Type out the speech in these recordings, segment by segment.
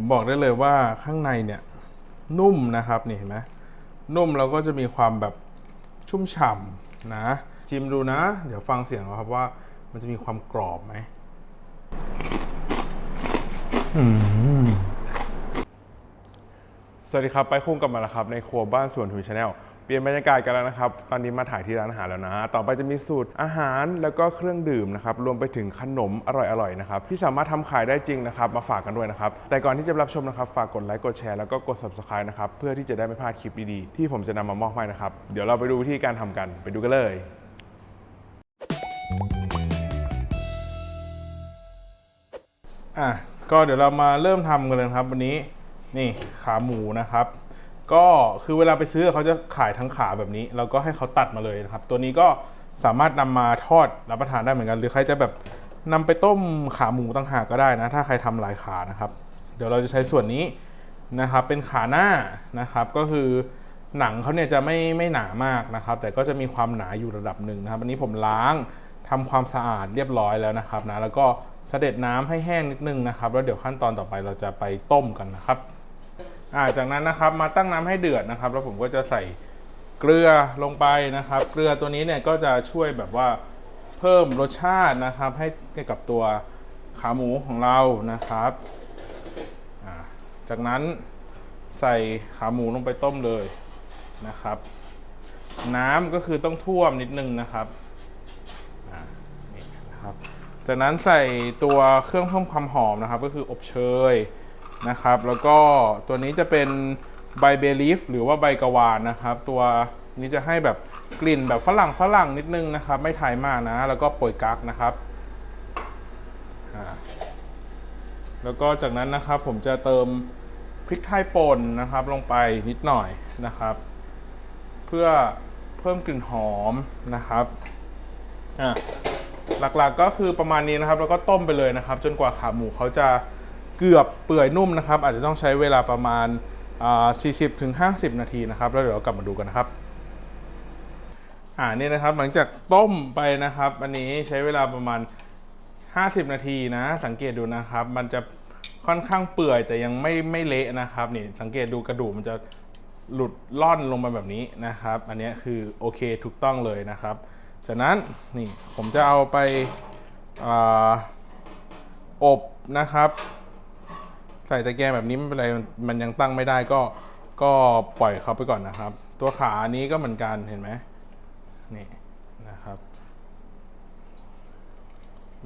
ผมบอกได้เลยว่าข้างในเนี่ยนุ่มนะครับนี่เห็นไหมนุ่มแล้วก็จะมีความแบบชุ่มฉ่ำนะชิมดูนะ เดี๋ยวฟังเสียงเอาครับว่ามันจะมีความกรอบไหมมสวัสดีครับ ไปคุ้งกลับมาแล้วครับ ในครัวบ้านสวนทุนชาแนล เปลี่ยนบรรยากาศกันแล้วนะครับ ตอนนี้มาถ่ายที่ร้านอาหารแล้วนะ ต่อไปจะมีสูตรอาหารแล้วก็เครื่องดื่มนะครับ รวมไปถึงขนมอร่อยๆนะครับ ที่สามารถทำขายได้จริงนะครับ มาฝากกันด้วยนะครับ แต่ก่อนที่จะรับชมนะครับ ฝากกดไลค์ กดแชร์ แล้วก็กด subscribe นะครับ เพื่อที่จะได้ไม่พลาดคลิปดีๆ ที่ผมจะนำมามอบให้นะครับ เดี๋ยวเราไปดูวิธีการทำกัน ไปดูกันเลยอะก็เดี๋ยวเรามาเริ่มทำกันเลยครับ วันนี้นี่ขาหมูนะครับ ก็คือเวลาไปซื้อเขาจะขายทั้งขาแบบนี้เราก็ให้เขาตัดมาเลยนะครับ ตัวนี้ก็สามารถนำมาทอดรับประทานได้เหมือนกัน หรือใครจะแบบนำไปต้มขาหมูต่างหากก็ได้นะ ถ้าใครทำหลายขานะครับ เดี๋ยวเราจะใช้ส่วนนี้นะครับ เป็นขาหน้านะครับ ก็คือหนังเขาเนี่ยจะไม่ไม่หนามากนะครับ แต่ก็จะมีความหนาอยู่ระดับหนึ่งนะครับ อันนี้ผมล้างทำความสะอาดเรียบร้อยแล้วนะครับนะ แล้วก็เสด็จน้ำให้แห้งนิดนึงนะครับ แล้วเดี๋ยวขั้นตอนต่อไปเราจะไปต้มกันนะครับ อ่าจากนั้นนะครับมาตั้งน้ำให้เดือดนะครับ แล้วผมก็จะใส่เกลือลงไปนะครับ เกลือตัวนี้เนี่ยก็จะช่วยแบบว่าเพิ่มรสชาตินะครับ ให้กับตัวขาหมูของเรานะครับาจากนั้นใส่ขาหมูลงไปต้มเลยนะครับ น้ำก็คือต้องท่วมนิดนึงนะครับนะครับ จากนั้นใส่ตัวเครื่องเพิ่มความหอมนะครับ ก็คืออบเชย นะครับ แล้วก็ตัวนี้จะเป็นใบเบลีฟหรือว่าใบกะวานนะครับ ตัวนี้จะให้แบบกลิ่นแบบฝรั่งฝรั่งนิดนึงนะครับ ไม่ไทยมากนะ แล้วก็โปรยกักนะครับ แล้วก็จากนั้นนะครับผมจะเติมพริกไทยป่นนะครับ ลงไปนิดหน่อยนะครับ เพื่อเพิ่มกลิ่นหอมนะครับอะหลักๆก็คือประมาณนี้นะครับ แล้วก็ต้มไปเลยนะครับ จนกว่าขาหมูเขาจะ เกือบเปื่อยนุ่มนะครับ อาจจะต้องใช้เวลาประมาณ 40-50 นาทีนะครับ แล้วเดี๋ยวเรากลับมาดูกันนะครับอ่านี่นะครับหลังจากต้มไปนะครับ อันนี้ใช้เวลาประมาณ 50 นาทีนะ สังเกตดูนะครับ มันจะค่อนข้างเปื่อยแต่ยังไม่ไม่เละนะครับนี่สังเกตดูกระดูกมันจะหลุดล่อนลงมาแบบนี้นะครับ อันนี้คือโอเคถูกต้องเลยนะครับ จากนั้นนี่ผมจะเอาไปอาอบนะครับ ใส่ตะแกรงแบบนี้ไม่เป็นไรมันยังตั้งไม่ได้ก็ก็ปล่อยเขาไปก่อนนะครับ ตัวขาอันนี้ก็เหมือนกันเห็นไหมนี่นะครับ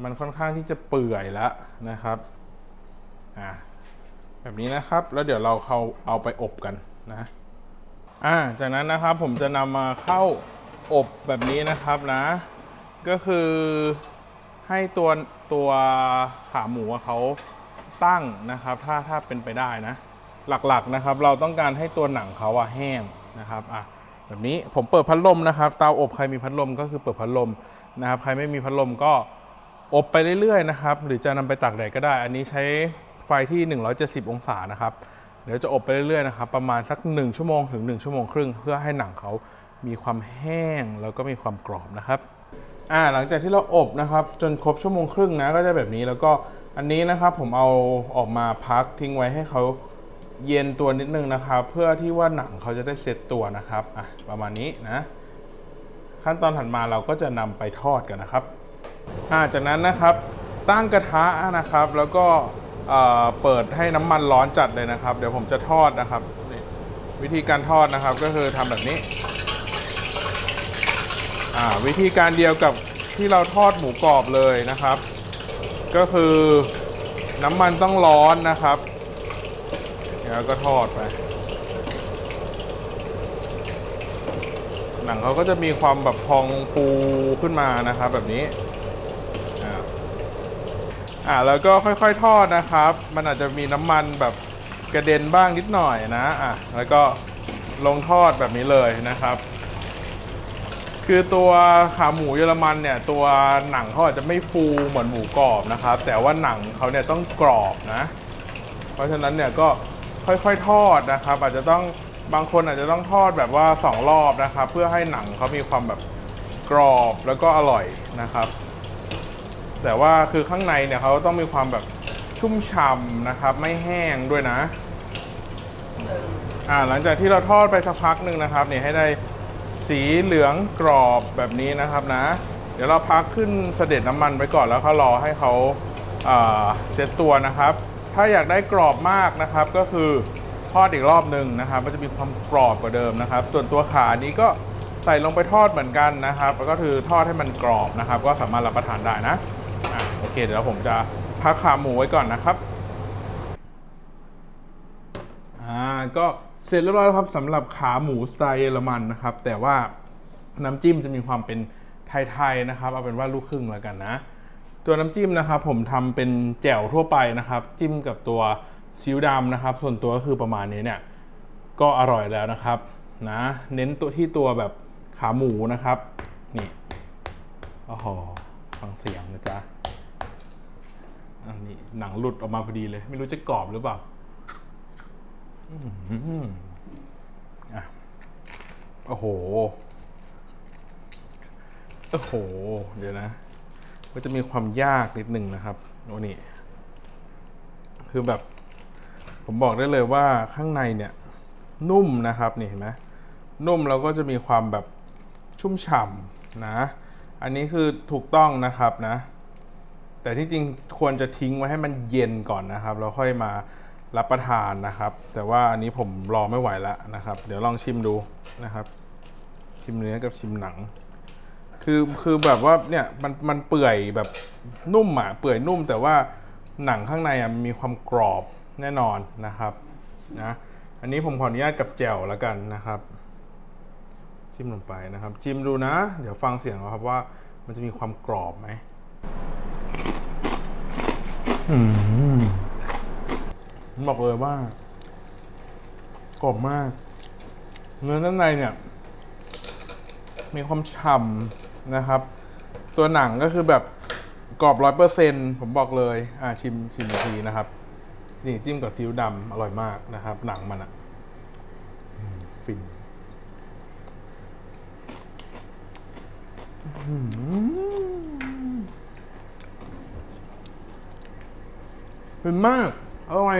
มันค่อนข้างที่จะเปื่อยแล้วนะครับอ่าแบบนี้นะครับแล้วเดี๋ยวเราเขาเอาไปอบกันนะอ่าจากนั้นนะครับผมจะนำมาเข้าอบแบบนี้นะครับนะ ก็คือให้ตัวตัวขาหมูเขา ตั้งนะครับ ถ้าถ้าเป็นไปได้นะ หลักๆนะครับ เราต้องการให้ตัวหนังเขาอะแห้งนะครับอะแบบนี้ผมเปิดพัดลมนะครับเตาอบใครมีพัดลมก็คือเปิดพัดลมนะครับ ใครไม่มีพัดลมก็อบไปเรื่อยๆนะครับ หรือจะนำไปตากแดดก็ได้ อันนี้ใช้ไฟที่ 170 องศานะครับ เดี๋ยวจะอบไปเรื่อยๆนะครับ ประมาณสัก 1 ชั่วโมงถึง 1 ชั่วโมงครึ่ง เพื่อให้หนังเขามีความแห้งแล้วก็มีความกรอบนะครับ อ่าหลังจากที่เราอบนะครับ จนครบชั่วโมงครึ่งนะก็จะแบบนี้แล้วก็ อันนี้นะครับผมเอาออกมาพักทิ้งไว้ให้เขาเย็นตัวนิดนึงนะครับ เพื่อที่ว่าหนังเขาจะได้เซตตัวนะครับอะประมาณนี้นะ ขั้นตอนถัดมาเราก็จะนำไปทอดกันนะครับอ่าจากนั้นนะครับตั้งกระทะนะครับ แล้วก็เอ่อเปิดให้น้ำมันร้อนจัดเลยนะครับ เดี๋ยวผมจะทอดนะครับวิธีการทอดนะครับก็คือทำแบบนี้อ่าวิธีการเดียวกับที่เราทอดหมูกรอบเลยนะครับ ก็คือน้ำมันต้องร้อนนะครับ แล้วก็ทอดไป หนังเขาก็จะมีความแบบพองฟูขึ้นมานะครับ แบบนี้ อ่าแล้วก็ค่อยๆทอดนะครับ มันอาจจะมีน้ำมันแบบกระเด็นบ้างนิดหน่อยนะ อะ แล้วก็ลงทอดแบบนี้เลยนะครับ คือตัวขาหมูเยอรมันเนี่ยตัวหนังเขาอาจจะไม่ฟูเหมือนหมูกรอบนะครับ แต่ว่าหนังเขาเนี่ยต้องกรอบนะ เพราะฉะนั้นเนี่ยก็ค่อยๆทอดนะครับ อาจจะต้องบางคนอาจจะต้องทอดแบบว่าสองรอบนะครับ เพื่อให้หนังเขามีความแบบกรอบแล้วก็อร่อยนะครับ แต่ว่าคือข้างในเนี่ยเขาต้องมีความแบบชุ่มฉ่ำนะครับ ไม่แห้งด้วยนะอ่าหลังจากที่เราทอดไปสักพักหนึ่งนะครับเนี่ยให้ได้ สีเหลืองกรอบแบบนี้นะครับนะ เดี๋ยวเราพักขึ้นเสด็จน้ำมันไว้ก่อนแล้วก็รอให้เขาเซตตัวนะครับ ถ้าอยากได้กรอบมากนะครับก็คือทอดอีกรอบหนึ่งนะครับมันจะมีความกรอบกว่าเดิมนะครับ ส่วนตัวขานี้ก็ใส่ลงไปทอดเหมือนกันนะครับแล้วก็คือทอดให้มันกรอบนะครับ ก็สามารถรับประทานได้นะอะโอเค เดี๋ยวผมจะพักขาหมูไว้ก่อนนะครับอ่าก็ เสร็จเรียบร้อยแล้วครับสำหรับขาหมูสไตล์เยอรมันนะครับ แต่ว่าน้ำจิ้มจะมีความเป็นไทยๆนะครับ เอาเป็นว่าลูกครึ่งแล้วกันนะ ตัวน้ำจิ้มนะครับ ผมทำเป็นแจ่วทั่วไปนะครับ จิ้มกับตัวซีอิ๊วดำนะครับ ส่วนตัวก็คือประมาณนี้เนี่ยก็อร่อยแล้วนะครับนะเน้นตัวที่ตัวแบบขาหมูนะครับ นี่โอ้โหฟังเสียงนะจ๊ะอันนี้หนังหลุดออกมาพอดีเลย ไม่รู้จะกรอบหรือเปล่า โอ้โห โอ้โห เดี๋ยวนะ ก็จะมีความยากนิดหนึ่งนะครับ โอ้นี่ คือแบบ ผมบอกได้เลยว่าข้างในเนี่ย นุ่มนะครับนี่เห็นไหมนุ่มแล้วก็จะมีความแบบชุ่มฉ่ำนะ อันนี้คือถูกต้องนะครับนะ แต่ที่จริงควรจะทิ้งไว้ให้มันเย็นก่อนนะครับ แล้วค่อยมา รับประทานนะครับ แต่ว่าอันนี้ผมรอไม่ไหวแล้วนะครับ เดี๋ยวลองชิมดูนะครับ ชิมเนื้อกับชิมหนัง คือคือแบบว่าเนี่ยมันมันเปื่อยแบบนุ่มอะเปื่อยนุ่ม แต่ว่าหนังข้างในอะมันมีความกรอบแน่นอนนะครับนะอันนี้ผมขออนุญาตกับแจ่วแล้วกันนะครับ จิ้มลงไปนะครับชิมดูนะ เดี๋ยวฟังเสียงเอาครับว่ามันจะมีความกรอบไหมอืม บอกเลยว่ากรอบมาก เนื้อด้านในเนี่ย มีความฉ่ำนะครับ ตัวหนังก็คือแบบกรอบร้อยเปอร์เซ็นผมบอกเลย อ่าชิมชิมอีกทีนะครับ นี่จิ้มกับซีอิ๊วดำอร่อยมากนะครับ หนังมันอะอืมฟินเป็นมากอร่อย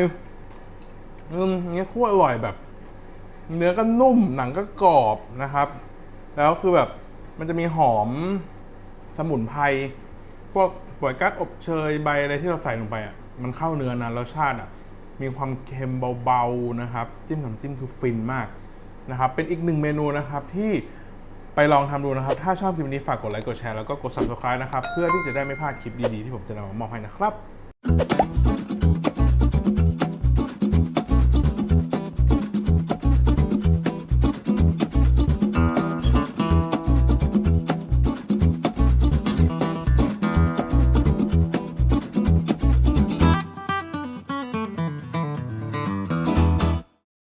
อืมเนี้ยคั่วอร่อยแบบ เนื้อก็นุ่มหนังก็กรอบนะครับ แล้วคือแบบมันจะมีหอมสมุนไพรพวกหัวกั๊กอบเชยใบอะไรที่เราใส่ลงไปอะมันเข้าเนื้อนะรสชาติอะมีความเค็มเบาๆนะครับ จิ้มน้ำจิ้มคือฟินมากนะครับ เป็นอีกหนึ่งเมนูนะครับที่ไปลองทำดูนะครับ ถ้าชอบคลิปนี้ฝากกดไลค์กดแชร์แล้วก็กด subscribe นะครับ เพื่อที่จะได้ไม่พลาดคลิปดีๆ ที่ผมจะนำมามอบให้นะครับ